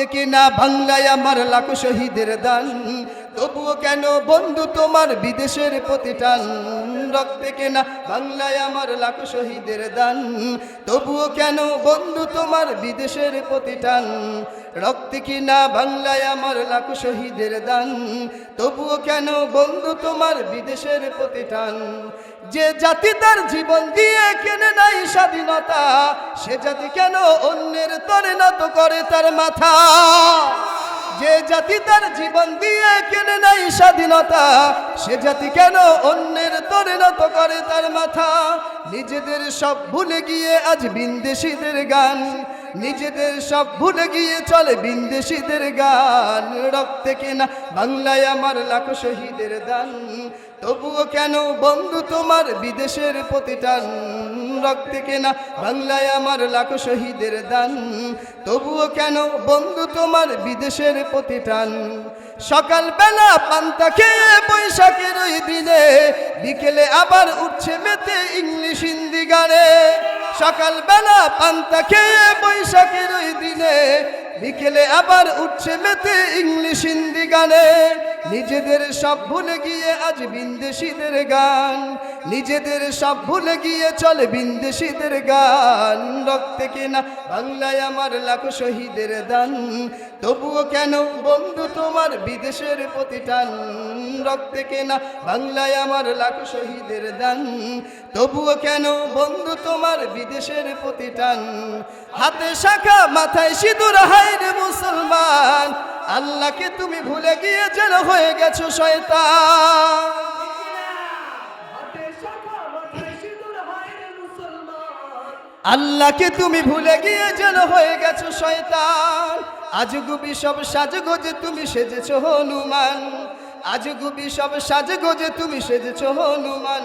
রক্তে না বাংলায় আমার লাখ শহীদের দান। তবুও কেন বন্ধু তোমার বিদেশের প্রতিটান রক্তে কেনা? বাংলায় আমার লাখ শহীদের দান। তবুও কেন বন্ধু তোমার বিদেশের প্রতিটান রক্তে কিনা? বাংলায় আমার লাখ শহীদের দান। তবুও কেন বন্ধু তোমার বিদেশের প্রতিটান? যে জাতি তার জীবন দিয়ে কেনে নাই স্বাধীনতা, সে জাতি কেন অন্যের তরে নত করে তার মাথা? যে জাতি তার জীবন দিয়ে কেনে নাই স্বাধীনতা, সে জাতি কেন অন্যের তরে নত করে তার মাথা? নিজেদের সব ভুলে গিয়ে আজ বিন্দেশিদের গান। নিজেদের সব ভুলে গিয়ে চলে বিন্দেশিদের গান। রক্তে কেনা বাংলায় আমার লাখ শহীদের দান। তবুও কেন বন্ধু তোমার বিদেশের প্রতিটান রক্তে কেনা বাংলায় আমার লাখ শহীদের দান। তবুও কেন বন্ধু তোমার বিদেশের প্রতিটান সকালবেলা পান্তা খেয়ে বৈশাখের ওই দিনে বিকেলে আবার উঠছে মেতে ইংলিশ হিন্দি গানে। সকালবেলা পান্তা খেয়ে বৈশাখের ওই দিনে বিকেলে আবার উঠছে মেতে ইংলিশ হিন্দি গানে। নিজেদের সব ভুলে গিয়ে আজ বিন্দেশিদের গান। নিজেদের সব ভুলে গিয়ে চলে বিন্দেশিদের গান। রক্তে কেনা বাংলায় আমার লাখ শহীদের দান। তবুও কেন বন্ধু তোমার বিদেশের প্রতিটান রক্তে কেনা বাংলায় আমার লাখ শহীদের দান। তবুও কেন বন্ধু তোমার বিদেশের প্রতিটান হাতে শাখা, মাথায় সিঁদুর, হায় রে মুসলমান। আল্লাহকে তুমি ভুলে গিয়ে যেন হয়ে গেছো, শয়তান। আল্লাহকে তুমি ভুলে গিয়ে যেন হয়ে গেছো, শয়তান। আজ গুবি সব সাজগোজে তুমি সেজেছো, হনুমান। আজ গুবি সব সাজগোজে তুমি সেজেছো, হনুমান।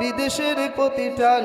বিদেশের প্রতিটান